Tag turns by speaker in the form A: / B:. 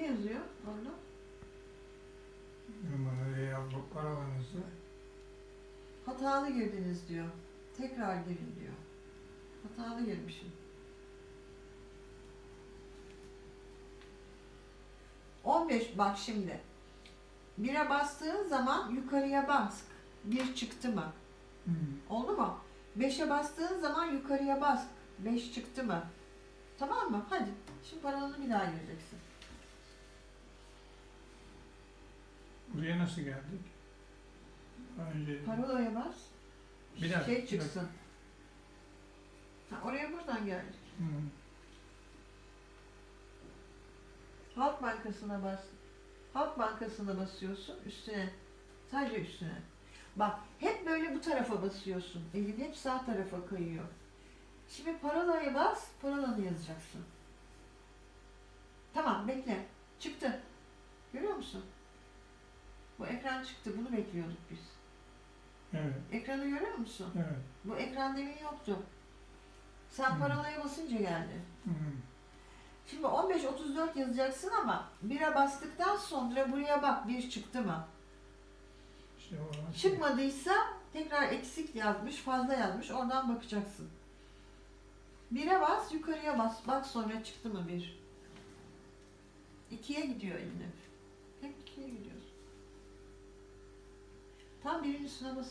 A: Ne yazıyor orada?
B: Numarayı paravanızı
A: Hatalı girdiniz diyor. Tekrar girin diyor. Hatalı girmişim. 15 bak şimdi. Bire bastığın zaman yukarıya bas. Bir çıktı mı?
B: Hı.
A: Oldu mu? 5'e bastığın zaman yukarıya bas. 5 çıktı mı? Tamam mı? Hadi. Şimdi paralarını bir daha gireceksin.
B: Buraya nasıl geldik? Önce
A: Parolaya bas.
B: Bir dakika,
A: Şey
B: dakika.
A: çıksın. Ha, oraya buradan geldik.
B: Hı.
A: Halk Bankası'na bas. Halk Bankası'na basıyorsun üstüne. Sadece üstüne. Bak hep böyle bu tarafa basıyorsun. Elin hep sağ tarafa kayıyor. Şimdi parolaya bas, parolanı yazacaksın. Tamam bekle. Çıktı. Bu ekran çıktı. Bunu bekliyorduk biz.
B: Evet,
A: Ekranı görüyor musun?
B: evet.
A: Bu ekran demin yoktu. Sen
B: Hı.
A: parolaya basınca geldi.
B: Hı.
A: Şimdi 15-34 yazacaksın ama 1'e bastıktan sonra buraya bak bir çıktı mı?
B: İşte o
A: Çıkmadıysa tekrar eksik yazmış, fazla yazmış. Oradan bakacaksın. 1'e bas, yukarıya bas. Bak sonra çıktı mı bir? 2'ye gidiyor elin hep. 2'ye gidiyorsun. Tam üstüne basamıyorsun.